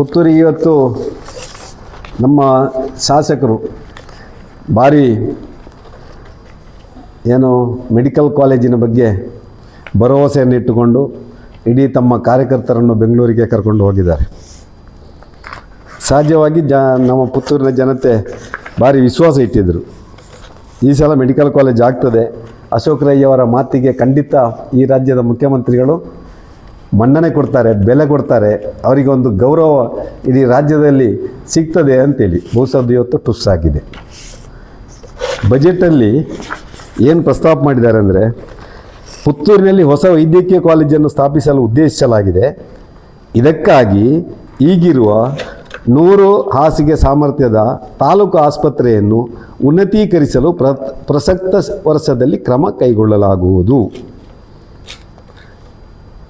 ಪುತ್ತೂರಿಗೆ ಇವತ್ತು ನಮ್ಮ ಶಾಸಕರು ಭಾರಿ ಏನು ಮೆಡಿಕಲ್ ಕಾಲೇಜಿನ ಬಗ್ಗೆ ಭರವಸೆಯನ್ನು ಇಟ್ಟುಕೊಂಡು ಇಡೀ ತಮ್ಮ ಕಾರ್ಯಕರ್ತರನ್ನು ಬೆಂಗಳೂರಿಗೆ ಕರ್ಕೊಂಡು ಹೋಗಿದ್ದಾರೆ. ಸಹಜವಾಗಿ ಜ ನಮ್ಮ ಪುತ್ತೂರಿನ ಜನತೆ ಭಾರಿ ವಿಶ್ವಾಸ ಇಟ್ಟಿದ್ದರು. ಈ ಸಲ ಮೆಡಿಕಲ್ ಕಾಲೇಜ್ ಆಗ್ತದೆ. ಅಶೋಕ್ ರೈ ಅವರ ಮಾತಿಗೆ ಖಂಡಿತ ಈ ರಾಜ್ಯದ ಮುಖ್ಯಮಂತ್ರಿಗಳು ಮನ್ನಣೆ ಕೊಡ್ತಾರೆ, ಬೆಲೆ ಕೊಡ್ತಾರೆ ಅವರಿಗೆ ಒಂದು ಗೌರವ ಇಡೀ ರಾಜ್ಯದಲ್ಲಿ ಸಿಗ್ತದೆ ಅಂತೇಳಿ. ಬಹುಶಃ ಅದು ಇವತ್ತು ಟುಸ್ಸಾಗಿದೆ ಬಜೆಟಲ್ಲಿ ಏನು ಪ್ರಸ್ತಾಪ ಮಾಡಿದ್ದಾರೆ ಅಂದರೆ, ಪುತ್ತೂರಿನಲ್ಲಿ ಹೊಸ ವೈದ್ಯಕೀಯ ಕಾಲೇಜನ್ನು ಸ್ಥಾಪಿಸಲು ಉದ್ದೇಶಿಸಲಾಗಿದೆ. ಇದಕ್ಕಾಗಿ ಈಗಿರುವ ನೂರು ಹಾಸಿಗೆ ಸಾಮರ್ಥ್ಯದ ತಾಲೂಕು ಆಸ್ಪತ್ರೆಯನ್ನು ಉನ್ನತೀಕರಿಸಲು ಪ್ರ, ಪ್ರಸಕ್ತ ವರ್ಷದಲ್ಲಿ ಕ್ರಮ ಕೈಗೊಳ್ಳಲಾಗುವುದು.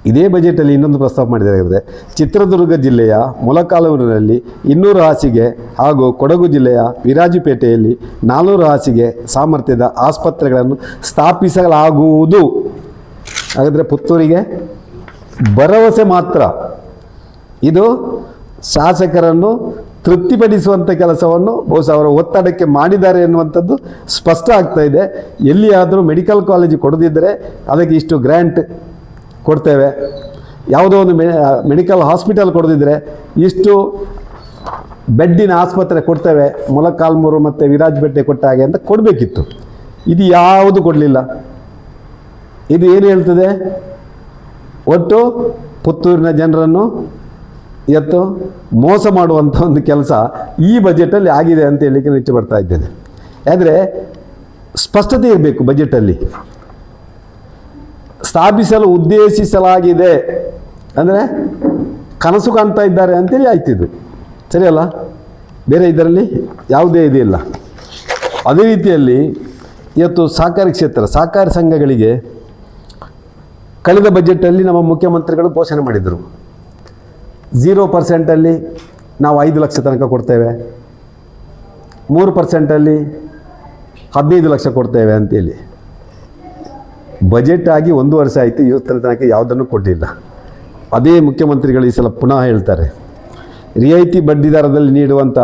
ಇದೇ ಬಜೆಟಲ್ಲಿ ಇನ್ನೊಂದು ಪ್ರಸ್ತಾಪ ಮಾಡಿದ್ದಾರೆ ಚಿತ್ರದುರ್ಗ ಜಿಲ್ಲೆಯ ಮೊಲಕಾಲೂರಿನಲ್ಲಿ ಇನ್ನೂರು ಹಾಸಿಗೆ ಹಾಗೂ ಕೊಡಗು ಜಿಲ್ಲೆಯ ವಿರಾಜಪೇಟೆಯಲ್ಲಿ ನಾನ್ನೂರು ಹಾಸಿಗೆ ಸಾಮರ್ಥ್ಯದ ಆಸ್ಪತ್ರೆಗಳನ್ನು ಸ್ಥಾಪಿಸಲಾಗುವುದು. ಹಾಗಾದರೆ ಪುತ್ತೂರಿಗೆ ಭರವಸೆ ಮಾತ್ರ. ಇದು ಶಾಸಕರನ್ನು ತೃಪ್ತಿಪಡಿಸುವಂಥ ಕೆಲಸವನ್ನು ಬಹುಶಃ ಅವರ ಒತ್ತಡಕ್ಕೆ ಮಾಡಿದ್ದಾರೆ ಎನ್ನುವಂಥದ್ದು ಸ್ಪಷ್ಟ ಆಗ್ತಾ ಇದೆ. ಎಲ್ಲಿಯಾದರೂ ಮೆಡಿಕಲ್ ಕಾಲೇಜು ಕೊಡದಿದ್ದರೆ ಅದಕ್ಕೆ ಇಷ್ಟು ಗ್ರ್ಯಾಂಟ್ ಕೊಡ್ತೇವೆ. ಯಾವುದೋ ಒಂದು ಮೆ ಮೆಡಿಕಲ್ ಹಾಸ್ಪಿಟಲ್ ಕೊಡದಿದ್ದರೆ ಇಷ್ಟು ಬೆಡ್ಡಿನ ಆಸ್ಪತ್ರೆ ಕೊಡ್ತೇವೆ. ಮೊಲಕಾಲ್ಮೂರು ಮತ್ತು ವಿರಾಜಪೇಟೆ ಕೊಟ್ಟ ಹಾಗೆ ಅಂತ ಕೊಡಬೇಕಿತ್ತು. ಇದು ಯಾವುದು ಕೊಡಲಿಲ್ಲ. ಇದು ಏನು ಹೇಳ್ತದೆ? ಒಟ್ಟು ಪುತ್ತೂರಿನ ಜನರನ್ನು ಎತ್ತು ಮೋಸ ಮಾಡುವಂಥ ಒಂದು ಕೆಲಸ ಈ ಬಜೆಟಲ್ಲಿ ಆಗಿದೆ ಅಂತ ಹೇಳಲಿಕ್ಕೆ ನಾನು ಬರ್ತಾ ಇದ್ದೇನೆ. ಆದರೆ ಸ್ಪಷ್ಟತೆ ಇರಬೇಕು ಬಜೆಟಲ್ಲಿ. ಸ್ಥಾಪಿಸಲು ಉದ್ದೇಶಿಸಲಾಗಿದೆ. ಅಂದರೆ ಕನಸು ಕಾಣ್ತಾ ಇದ್ದಾರೆ ಅಂತೇಳಿ ಆಯ್ತಿದ್ದು ಸರಿಯಲ್ಲ? ಬೇರೆ ಇದರಲ್ಲಿ ಯಾವುದೇ ಇದಿಲ್ಲ ಅದೇ ರೀತಿಯಲ್ಲಿ ಇವತ್ತು ಸಹಕಾರಿ ಕ್ಷೇತ್ರ, ಸಹಕಾರಿ ಸಂಘಗಳಿಗೆ ಕಳೆದ ಬಜೆಟಲ್ಲಿ ನಮ್ಮ ಮುಖ್ಯಮಂತ್ರಿಗಳು ಘೋಷಣೆ ಮಾಡಿದರು. ಝೀರೋ ಪರ್ಸೆಂಟಲ್ಲಿ ನಾವು ಐದು ಲಕ್ಷ ತನಕ ಕೊಡ್ತೇವೆ. ಮೂರು ಪರ್ಸೆಂಟಲ್ಲಿ ಹದಿನೈದು ಲಕ್ಷ ಕೊಡ್ತೇವೆ ಅಂತೇಳಿ. ಬಜೆಟ್ ಆಗಿ ಒಂದು ವರ್ಷ ಆಯಿತು ಇವತ್ತರ ತನಕ ಯಾವುದನ್ನು ಕೊಟ್ಟಿಲ್ಲ. ಅದೇ ಮುಖ್ಯಮಂತ್ರಿಗಳು ಈ ಸಲ ಪುನಃ ಹೇಳ್ತಾರೆ, ರಿಯಾಯಿತಿ ಬಡ್ಡಿ ದರದಲ್ಲಿ ನೀಡುವಂಥ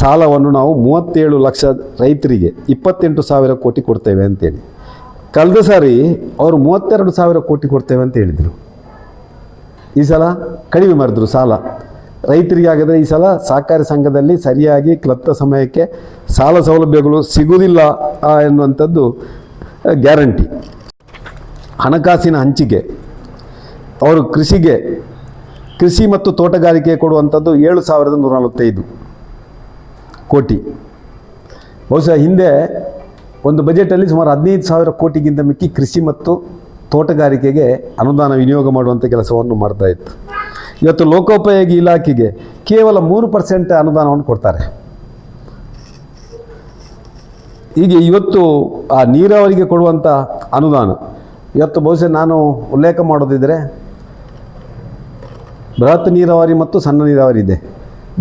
ಸಾಲವನ್ನು ನಾವು ಮೂವತ್ತೇಳು ಲಕ್ಷ ರೈತರಿಗೆ ಇಪ್ಪತ್ತೆಂಟು ಸಾವಿರ ಕೋಟಿ ಕೊಡ್ತೇವೆ ಅಂತೇಳಿ. ಕಳೆದ ಸಾರಿ ಅವರು ಮೂವತ್ತೆರಡು ಸಾವಿರ ಕೋಟಿ ಕೊಡ್ತೇವೆ ಅಂತ ಹೇಳಿದರು. ಈ ಸಲ ಕಡಿಮೆ ಮಾಡಿದ್ರು ಸಾಲ. ರೈತರಿಗೆ ಆಗಿದ್ರೆ ಈ ಸಲ ಸಹಕಾರಿ ಸಂಘದಲ್ಲಿ ಸರಿಯಾಗಿ ಕ್ಲಪ್ತ ಸಮಯಕ್ಕೆ ಸಾಲ ಸೌಲಭ್ಯಗಳು ಸಿಗುವುದಿಲ್ಲ ಎನ್ನುವಂಥದ್ದು ಗ್ಯಾರಂಟಿ. ಹಣಕಾಸಿನ ಹಂಚಿಕೆ, ಅವರು ಕೃಷಿಗೆ, ಕೃಷಿ ಮತ್ತು ತೋಟಗಾರಿಕೆ ಕೊಡುವಂಥದ್ದು ಏಳು ಸಾವಿರದ ನೂರ ನಲವತ್ತೈದು ಕೋಟಿ. ಬಹುಶಃ ಹಿಂದೆ ಒಂದು ಬಜೆಟಲ್ಲಿ ಸುಮಾರು ಹದಿನೈದು ಸಾವಿರ ಕೋಟಿಗಿಂತ ಮಿಕ್ಕಿ ಕೃಷಿ ಮತ್ತು ತೋಟಗಾರಿಕೆಗೆ ಅನುದಾನ ವಿನಿಯೋಗ ಮಾಡುವಂಥ ಕೆಲಸವನ್ನು ಮಾಡ್ತಾ ಇತ್ತು. ಇವತ್ತು ಲೋಕೋಪಯೋಗಿ ಇಲಾಖೆಗೆ ಕೇವಲ ಮೂರು ಪರ್ಸೆಂಟ್ ಅನುದಾನವನ್ನು ಕೊಡ್ತಾರೆ. ಹೀಗೆ ಇವತ್ತು ಆ ನೀರಾವರಿಗೆ ಕೊಡುವಂಥ ಅನುದಾನ ಇವತ್ತು ಬಹುಶಃ ನಾನು ಉಲ್ಲೇಖ ಮಾಡೋದಿದ್ದರೆ ಬೃಹತ್ ನೀರಾವರಿ ಮತ್ತು ಸಣ್ಣ ನೀರಾವರಿ ಇದೆ.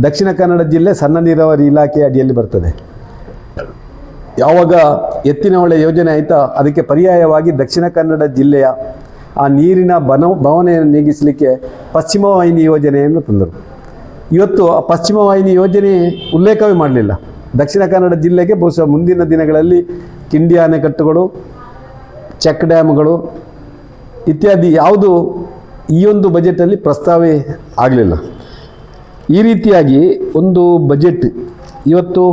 ದಕ್ಷಿಣ ಕನ್ನಡ ಜಿಲ್ಲೆ ಸಣ್ಣ ನೀರಾವರಿ ಇಲಾಖೆ ಅಡಿಯಲ್ಲಿ ಬರ್ತದೆ. ಯಾವಾಗ ಎತ್ತಿನ ಹೊಳೆ ಯೋಜನೆ ಆಯಿತಾ ಅದಕ್ಕೆ ಪರ್ಯಾಯವಾಗಿ ದಕ್ಷಿಣ ಕನ್ನಡ ಜಿಲ್ಲೆಯ ಆ ನೀರಿನ ಬನ ಭವನೆಯನ್ನು ನೀಗಿಸಲಿಕ್ಕೆ ಪಶ್ಚಿಮ ವಾಹಿನಿ ಯೋಜನೆಯನ್ನು ತಂದರು. ಇವತ್ತು ಆ ಪಶ್ಚಿಮ ವಾಹಿನಿ ಯೋಜನೆ ಉಲ್ಲೇಖವೇ ಮಾಡಲಿಲ್ಲ. ದಕ್ಷಿಣ ಕನ್ನಡ ಜಿಲ್ಲೆಗೆ ಬಹುಶಃ ಮುಂದಿನ ದಿನಗಳಲ್ಲಿ ಕಿಂಡಿ ಅಣೆಕಟ್ಟುಗಳು ಚೆಕ್ ಡ್ಯಾಮ್ಗಳು ಇತ್ಯಾದಿ ಯಾವುದು ಈ ಒಂದು ಬಜೆಟಲ್ಲಿ ಪ್ರಸ್ತಾವೇ ಆಗಲಿಲ್ಲ. ಈ ರೀತಿಯಾಗಿ ಒಂದು ಬಜೆಟ್, ಇವತ್ತು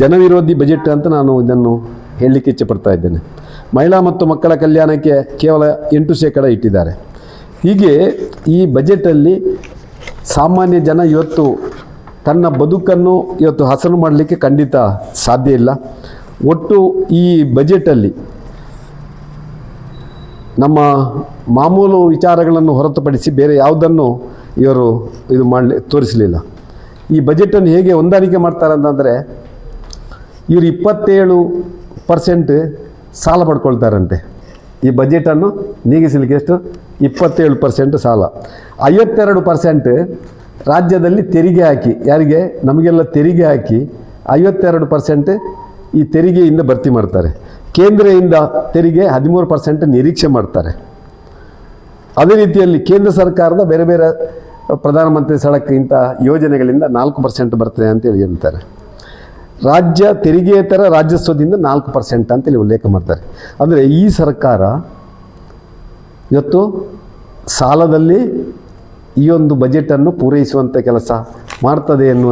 ಜನವಿರೋಧಿ ಬಜೆಟ್ ಅಂತ ನಾನು ಇದನ್ನು ಹೇಳಲಿಕ್ಕೆ ಇಚ್ಛೆಪಡ್ತಾ ಇದ್ದೇನೆ. ಮಹಿಳಾ ಮತ್ತು ಮಕ್ಕಳ ಕಲ್ಯಾಣಕ್ಕೆ ಕೇವಲ ಎಂಟು ಶೇಕಡ ಇಟ್ಟಿದ್ದಾರೆ. ಹೀಗೆ ಈ ಬಜೆಟಲ್ಲಿ ಸಾಮಾನ್ಯ ಜನ ಇವತ್ತು ತನ್ನ ಬದುಕನ್ನು ಇವತ್ತು ಹಸನು ಮಾಡಲಿಕ್ಕೆ ಖಂಡಿತ ಸಾಧ್ಯ ಇಲ್ಲ. ಒಟ್ಟು ಈ ಬಜೆಟಲ್ಲಿ ನಮ್ಮ ಮಾಮೂಲು ವಿಚಾರಗಳನ್ನು ಹೊರತುಪಡಿಸಿ ಬೇರೆ ಯಾವುದನ್ನು ಇವರು ಇದು ಮಾಡಲಿ, ತೋರಿಸಲಿಲ್ಲ. ಈ ಬಜೆಟನ್ನು ಹೇಗೆ ಹೊಂದಾಣಿಕೆ ಮಾಡ್ತಾರೆ ಅಂತಂದರೆ, ಇವರು ಇಪ್ಪತ್ತೇಳು ಪರ್ಸೆಂಟ್ ಸಾಲ ಪಡ್ಕೊಳ್ತಾರಂತೆ. ಈ ಬಜೆಟನ್ನು ನೀಗಿಸಲಿಕ್ಕೆ ಎಷ್ಟು? ಇಪ್ಪತ್ತೇಳು ಪರ್ಸೆಂಟ್ ಸಾಲ. ಐವತ್ತೆರಡು ಪರ್ಸೆಂಟ್ ರಾಜ್ಯದಲ್ಲಿ ತೆರಿಗೆ ಹಾಕಿ, ಯಾರಿಗೆ? ನಮಗೆಲ್ಲ ತೆರಿಗೆ ಹಾಕಿ ಐವತ್ತೆರಡು ಪರ್ಸೆಂಟ್ ಈ ತೆರಿಗೆಯಿಂದ ಭರ್ತಿ ಮಾಡ್ತಾರೆ. ಕೇಂದ್ರದಿಂದ ತೆರಿಗೆ ಹದಿಮೂರು ಪರ್ಸೆಂಟ್ ನಿರೀಕ್ಷೆ ಮಾಡ್ತಾರೆ. ಅದೇ ರೀತಿಯಲ್ಲಿ ಕೇಂದ್ರ ಸರ್ಕಾರದ ಬೇರೆ ಬೇರೆ ಪ್ರಧಾನಮಂತ್ರಿ ಸಡಕ್ ಇಂಥ ಯೋಜನೆಗಳಿಂದ ನಾಲ್ಕು ಪರ್ಸೆಂಟ್ ಬರ್ತದೆ ಅಂತೇಳಿ ಹೇಳ್ತಾರೆ. ರಾಜ್ಯ ತೆರಿಗೆಯೇತರ ರಾಜ್ಯಸ್ವದಿಂದ ನಾಲ್ಕು ಪರ್ಸೆಂಟ್ ಅಂತೇಳಿ ಉಲ್ಲೇಖ ಮಾಡ್ತಾರೆ. ಅಂದರೆ ಈ ಸರ್ಕಾರ ಇವತ್ತು ಸಾಲದಲ್ಲಿ ಈ ಒಂದು ಬಜೆಟನ್ನು ಪೂರೈಸುವಂಥ ಕೆಲಸ ಮಾಡ್ತದೆ ಎನ್ನುವಂಥ